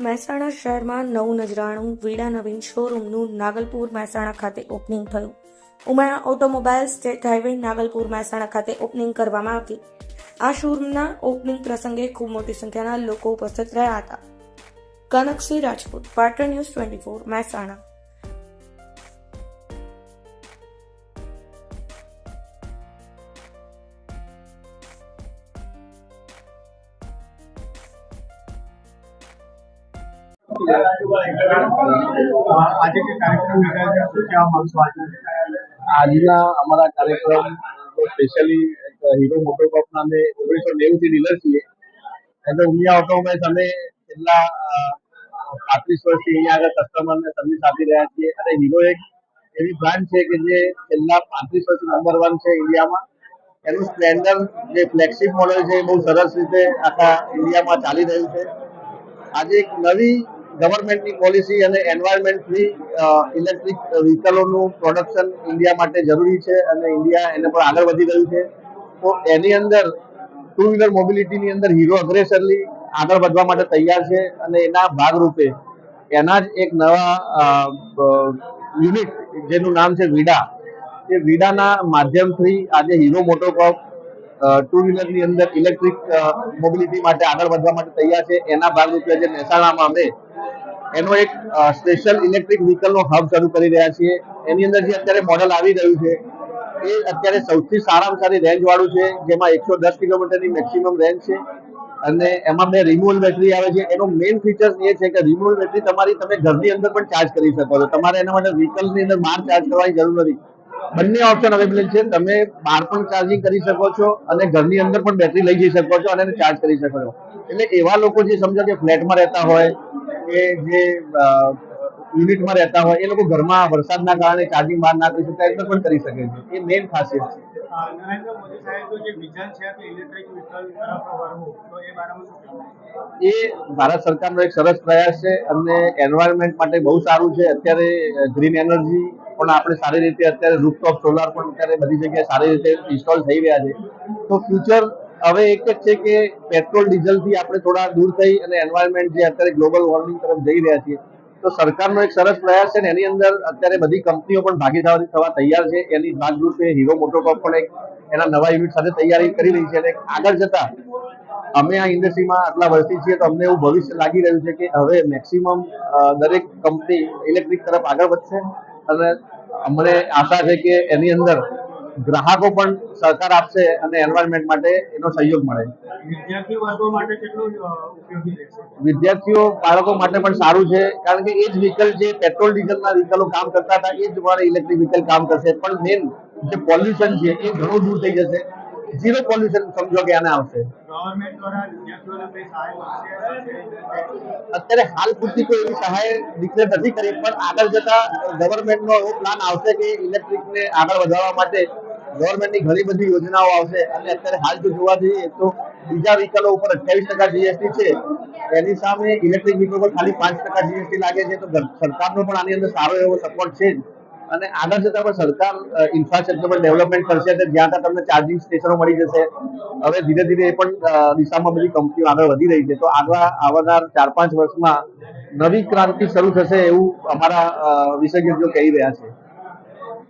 મહેસાણા શહેરમાં નવું નજરાણું, વીડા નવીન શોરૂમનું નાગલપુર મહેસાણા ખાતે ઓપનિંગ થયું. Umera automobile state highway Nagalpur Mehsana ખાતે ઓપનિંગ કરવામાં આવી. આ શોરૂમના ઓપનિંગ પ્રસંગે ખૂબ મોટી સંખ્યાના લોકો ઉપસ્થિત રહ્યા હતા. Kanaksinh Rajput, Patan news twenty four Mehsana. આજના અમારા કાર્યક્રમ સ્પેશિયલી હીરો મોટોકોપ નામે ઓગણીસો નેવું થી ડીલર છીએ. એટલે ઉમિયા ઓટોમોબાઈલ્સ અમે છેલ્લા પાંત્રીસ વર્ષથી અહીંયા આગળ કસ્ટમરને સર્વિસ આપી રહ્યા છીએ. અને હીરો એક એવી બ્રાન્ડ છે કે જે છેલ્લા પાંત્રીસ વર્ષથી નંબર વન છે ઇન્ડિયામાં. એનું સ્પ્લેન્ડર જે ફ્લેગશિપ મોડેલ છે એ બહુ સરસ રીતે આખા ઇન્ડિયામાં ચાલી રહ્યું છે. આજે એક નવી ગવર્મેન્ટની પોલિસી અને એન્વાયરમેન્ટ ફ્રી ઇલેક્ટ્રિક વ્હીકલોનું પ્રોડક્શન ઇન્ડિયા માટે જરૂરી છે અને ઇન્ડિયા એને પર આગળ વધી રહ્યું છે. તો એની અંદર ટુ વ્હીલર મોબિલિટીની અંદર હીરો અગ્રેસરલી આગળ વધવા માટે તૈયાર છે અને એના ભાગરૂપે એના જ એક નવા યુનિટ જેનું નામ છે વીડા એ વિડાના માધ્યમથી આજે હીરો મોટોકોપ ટુ વ્હીલરની અંદર ઇલેક્ટ્રિક મોબિલિટી માટે આગળ વધવા માટે તૈયાર છે. એના ભાગરૂપે જે મહેસાણામાં અમે એનો એક સ્પેશિયલ ઇલેક્ટ્રિક વ્હીકલનો હબ શરૂ કરી રહ્યા છીએ. એની અંદર જે અત્યારે મોડલ આવી રહ્યું છે, એ અત્યારે સૌથી સારામાં સારી રેન્જ વાળું છે, જેમાં એકસો દસ કિલોમીટરની મેક્સિમમ રેન્જ છે. અને એમાં બે રિમૂવલ બેટરી આવે છે. એનો મેઇન ફીચર્સ એ છે કે રિમૂવલ બેટરી તમારી તમે ઘરની અંદર પણ ચાર્જ કરી શકો છો. તમારે એના માટે વ્હીકલની અંદર બહાર ચાર્જ કરવાની જરૂર નથી. બંને ઓપ્શન અવેલેબલ છે. તમે બહાર પણ ચાર્જિંગ કરી શકો છો અને ઘરની અંદર પણ બેટરી લઈ જઈ શકો છો અને એને ચાર્જ કરી શકો છો. એટલે એવા લોકો જે સમજો કે ફ્લેટમાં રહેતા હોય કે જે યુનિટમાં રહેતા હોય એ લોકો ઘરમાં વરસાદના કારણે ચાર્જિંગ બહાર ના કરી શકતા એટલે પણ કરી શકે છે. એ મેઇન ખાસિયત છે. નરેન્દ્ર મોદી સાહેબનું જે વિઝન છે કે ઇલેક્ટ્રિક વ્હીકલ તરફ વળવું તો એ બારામાં એ ભારત સરકારનો એક સરસ પ્રયાસ છે અને એન્વાયરમેન્ટ માટે બહુ સારું છે. અત્યારે ગ્રીન એનર્જી પણ આપણે સારી રીતે અત્યારે રૂફટોપ સોલાર પણ અત્યારે બધી જગ્યાએ સારી રીતે ઇન્સ્ટોલ થઈ રહ્યા છે. તો ફ્યુચર હવે એક જ છે કે પેટ્રોલ, ડીઝલથી આપણે થોડા દૂર થઈ અને એન્વાયરમેન્ટ જે અત્યારે ગ્લોબલ વોર્મિંગ તરફ જઈ રહ્યા છીએ, તો સરકારનો એક સરસ પ્રયાસ છે ને એની અંદર અત્યારે બધી કંપનીઓ પણ ભાગીદારી થવા તૈયાર છે. એની ભાગરૂપે હીરો મોટોકોપ પણ એક એના નવા યુનિટ સાથે તૈયારી કરી રહી છે અને આગળ જતા અમે આ ઇન્ડસ્ટ્રીમાં આટલા વર્ષથી છીએ તો અમને એવું ભવિષ્ય લાગી રહ્યું છે કે હવે મેક્સિમમ દરેક કંપની ઇલેક્ટ્રિક તરફ આગળ વધશે અને અમને આશા છે કે એની અંદર ગ્રાહકો પણ સહકાર આપશે અને એન્વાયરમેન્ટ માટે એનો સહયોગ મળે. વિદ્યાર્થીઓ બાળકો માટે પણ સારું છે કારણ કે એ જ વ્હીકલ જે પેટ્રોલ ડીઝલના વ્હીકલો કામ કરતા હતા એ જ તમારે ઇલેક્ટ્રિક વ્હીકલ કામ કરશે. પણ મેન જે પોલ્યુશન છે એ ઘણું દૂર થઈ જશે. ઝીરો પોલ્યુશન સમજો કે આને આવશે. અત્યારે હાલ પૂરતી કોઈ એવી સહાય ડિક્લેર નથી કરી, પણ આગળ જતા ગવર્મેન્ટનો એવો પ્લાન આવશે કે ઇલેક્ટ્રિકને આગળ વધારવા માટે ગવર્મેન્ટની ઘણી બધી યોજનાઓ આવશે. અને અત્યારે હાલ જો જોવા જઈએ તો બીજા વ્હીકલો ઉપર અઠ્યાવીસ ટકા જીએસટી છે. એની સામે ઇલેક્ટ્રિક વ્હીકલ પર ખાલી પાંચ ટકા જીએસટી લાગે છે. તો સરકારનો પણ આની અંદર સારો એવો સપોર્ટ છે અને આગળ જતા પણ સરકાર ઇન્ફ્રાસ્ટ્રક્ચર પર ડેવલપમેન્ટ કરશે એટલે જ્યાં ત્યાં તમને ચાર્જિંગ સ્ટેશનો મળી જશે. હવે ધીરે ધીરે એ પણ દિશામાં બધી કંપનીઓ આગળ વધી રહી છે. તો આગળ આવનાર ચાર પાંચ વર્ષમાં નવી ક્રાંતિ શરૂ થશે એવું અમારા વિશેષજ્ઞો કહી રહ્યા છે.